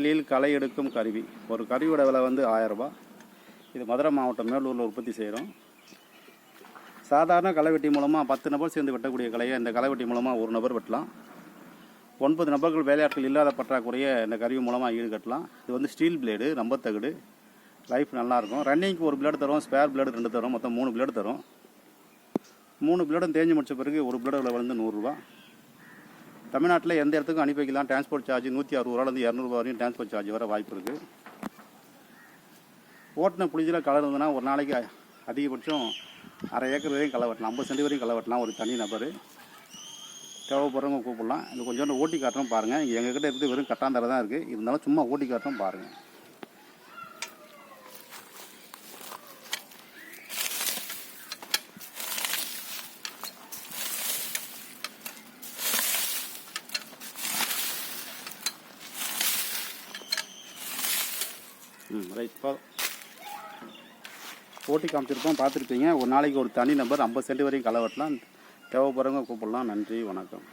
வயலில் களை எடுக்கும் கருவி. ஒரு கருவியோட விலை வந்து ஆயரரூபா இது மதுரை மாவட்டம் மேலூரில் உற்பத்தி செய்கிறோம் சாதாரண களைவெட்டி மூலமாக பத்து நபர் சேர்ந்து வெட்டக்கூடிய கலையை இந்த களைவெட்டி மூலமாக ஒரு நபர் வெட்டலாம். ஒன்பது நபர்கள் வேலையாட்கள் இல்லாத பற்றாக்குறைய இந்த கருவி மூலமாக ஈடுகட்டலாம். இது வந்து ஸ்டீல் பிளேடு நம்பத்தகடு லைஃப் நல்லாயிருக்கும் ரன்னிங்க்கு ஒரு பிளேடு தரும் ஸ்பேர் பிளேடு ரெண்டு தரும் மொத்தம் மூணு பிளேடு தரும். மூணு பிளேடும் தேஞ்சு முடிச்ச பிறகு ஒரு பிளேடு விலை வந்து நூறுரூவா தமிழ்நாட்டில் எந்த இடத்துக்கும் அனுப்பி வைக்கலாம். டிரான்ஸ்போர்ட் சார்ஜ் நூற்றி அறுபது இரநூறுவா வரையும் டிரான்ஸ்போர்ட் சார்ஜ் வர வாய்ப்பு இருக்குது ஓட்டின புளிஞ்சில் களை இருந்ததுன்னா ஒரு நாளைக்கு அதிகபட்சம் அரை ஏக்கர் வரையும் களை வெட்டலாம். ஐம்பது சென்ட் வரையும் களை வெட்டலாம் ஒரு தனி நபர். தேவைப்படுறவங்க கூப்பிடலாம். இது கொஞ்சோண்டு ஓட்டி காட்டுறோம் பாருங்கள் இங்கே எங்ககிட்ட இருந்து வெறும் கட்டாந்தரை தான் இருக்குது இருந்தாலும் சும்மா ஓட்டி காட்டுறோம் பாருங்கள் ம் ரைட் இப்போ ஓட்டி காமிச்சிருப்போம் பார்த்துருப்பீங்க. ஒரு நாளைக்கு ஒரு தனி நம்பர் ஐம்பது சென்ட் வரையும் களை வெட்டலாம். தேவைப்படுறவங்க கூப்பிடலாம். நன்றி வணக்கம்.